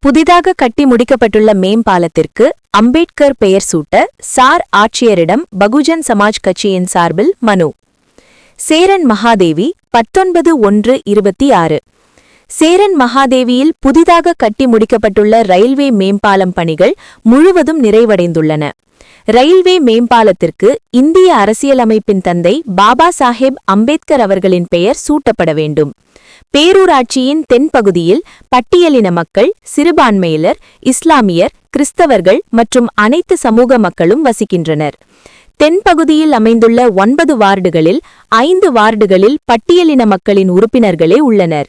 புதிதாக கட்டி முடிக்கப்பட்டுள்ள மேம்பாலத்திற்கு அம்பேத்கர் பெயர் சூட்ட சார் ஆட்சியரிடம் பகுஜன் சமாஜ் கட்சியின் சார்பில் மனு. சேரன் மகாதேவி பத்தொன்பது ஒன்று இருபத்தி ஆறு. சேரன் மகாதேவியில் புதிதாக கட்டி முடிக்கப்பட்டுள்ள ரயில்வே மேம்பாலம் பணிகள் முழுவதும் நிறைவடைந்துள்ளன. ரயில்வே மேம்பாலத்திற்கு இந்திய அரசியலமைப்பின் தந்தை பாபா சாஹேப் அம்பேத்கர் அவர்களின் பெயர் சூட்டப்பட வேண்டும். பேரூராட்சியின் தென்பகுதியில் பட்டியலின மக்கள் சிறுபான்மையினர் இஸ்லாமியர் கிறிஸ்தவர்கள் மற்றும் அனைத்து சமூக மக்களும் வசிக்கின்றனர். தென்பகுதியில் அமைந்துள்ள ஒன்பது வார்டுகளில் ஐந்து வார்டுகளில் பட்டியலின மக்களின் உறுப்பினர்களே உள்ளனர்.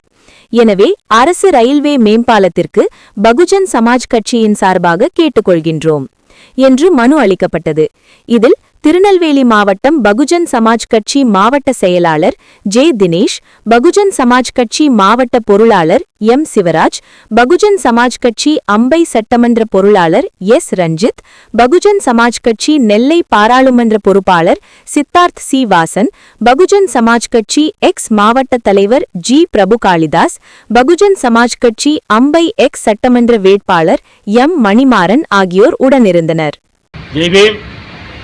எனவே அரசு ரயில்வே மேம்பாலத்திற்கு பகுஜன் சமாஜ் கட்சியின் சார்பாக கேட்டுக்கொள்கின்றோம். என்று மனு அளிக்கப்பட்டது. இதில் திருநெல்வேலி மாவட்டம் பகுஜன் சமாஜ் கட்சி மாவட்ட செயலாளர் ஜே தினேஷ் பகுஜன் சமாஜ் கட்சி மாவட்ட பொருளாளர் எம் சிவராஜ் பகுஜன் சமாஜ் கட்சி அம்பை சட்டமன்ற பொருளாளர் எஸ் ரஞ்சித் பகுஜன் சமாஜ் கட்சி நெல்லை பாராளுமன்ற பொறுப்பாளர் சித்தார்த் சி வாசன் பகுஜன் சமாஜ் கட்சி எக்ஸ் மாவட்ட தலைவர் ஜி பிரபு காளிதாஸ் பகுஜன் சமாஜ் கட்சி அம்பை எக்ஸ் சட்டமன்ற வேட்பாளர் எம் மணிமாறன் ஆகியோர் உடனிருந்தனர்.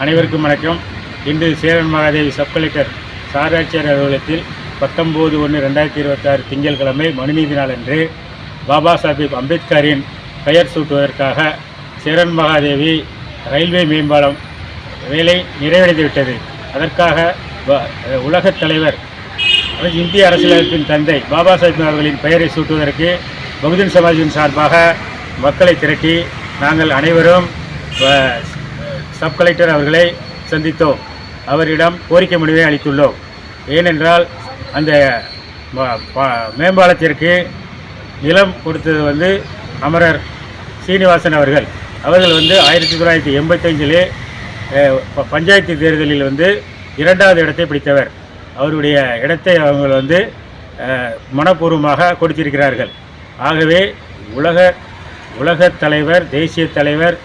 அனைவருக்கும் வணக்கம். இன்று சேரன் மகாதேவி சப் கலெக்டர் சாராட்சியர் அலுவலகத்தில் பத்தொம்போது ஒன்று ரெண்டாயிரத்தி இருபத்தாறு திங்கட்கிழமை மனுநீதி நாள் அன்று பாபா சாஹிப் அம்பேத்கரின் பெயர் சூட்டுவதற்காக சேரன் மகாதேவி ரயில்வே மேம்பாலம் வேலை நிறைவடைந்துவிட்டது. அதற்காக உலகத் தலைவர் அதாவது இந்திய அரசியலமைப்பின் தந்தை பாபா சாஹிப் அவர்களின் பெயரை சூட்டுவதற்கு பகுஜன் சமாஜின் சார்பாக மக்களை திரட்டி நாங்கள் அனைவரும் சப் கலெக்டர் அவர்களை சந்தித்தோம். அவரிடம் கோரிக்கை மனுவை அளித்துள்ளோம். ஏனென்றால் அந்த ப- மேம்பாலத்திற்கு நிலம் கொடுத்தது வந்து அமரர் சீனிவாசன் அவர்கள். அவர்கள் வந்து ஆயிரத்தி தொள்ளாயிரத்தி எண்பத்தஞ்சிலே பஞ்சாயத்து தேர்தலில் வந்து இரண்டாவது இடத்தை பிடித்தவர். அவருடைய இடத்தை அவங்க வந்து மனப்பூர்வமாக கொடுத்திருக்கிறார்கள். ஆகவே உலக உலகத் தலைவர் தேசிய தலைவர்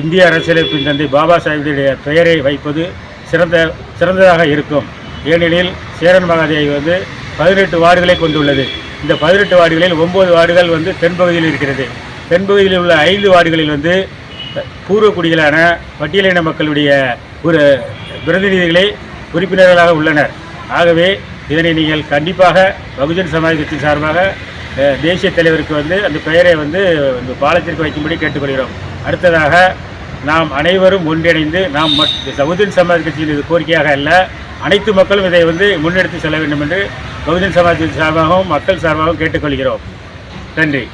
இந்திய அரசியலமைப்பின் தந்தை பாபா சாஹிபுடைய பெயரை வைப்பது சிறந்த சிறந்ததாக இருக்கும். ஏனெனில் சேரன் மகாதேவி வந்து பதினெட்டு வார்டுகளை கொண்டுள்ளது. இந்த பதினெட்டு வார்டுகளில் ஒம்பது வார்டுகள் வந்து தென்பகுதியில் இருக்கிறது. தென்பகுதியில் உள்ள ஐந்து வார்டுகளில் வந்து பூர்வக்குடிகளான பட்டியலின மக்களுடைய ஒரு பிரதிநிதிகளை உறுப்பினர்களாக உள்ளனர். ஆகவே இதனை நீங்கள் கண்டிப்பாக பகுஜன் சமாஜ் கட்சி சார்பாக தேசிய தலைவருக்கு வந்து அந்த பெயரை வந்து இந்த பாலத்திற்கு வைக்கும்படி கேட்டுக்கொள்கிறோம். அடுத்ததாக நாம் அனைவரும் ஒன்றிணைந்து நாம் பகுஜன் சமாஜ் கட்சியின் இது கோரிக்கையாக அல்ல அனைத்து மக்களும் இதை வந்து முன்னெடுத்து செல்ல வேண்டும் என்று பகுஜன் சமாஜ் சார்பாகவும் மக்கள் சார்பாகவும் கேட்டுக்கொள்கிறோம். நன்றி.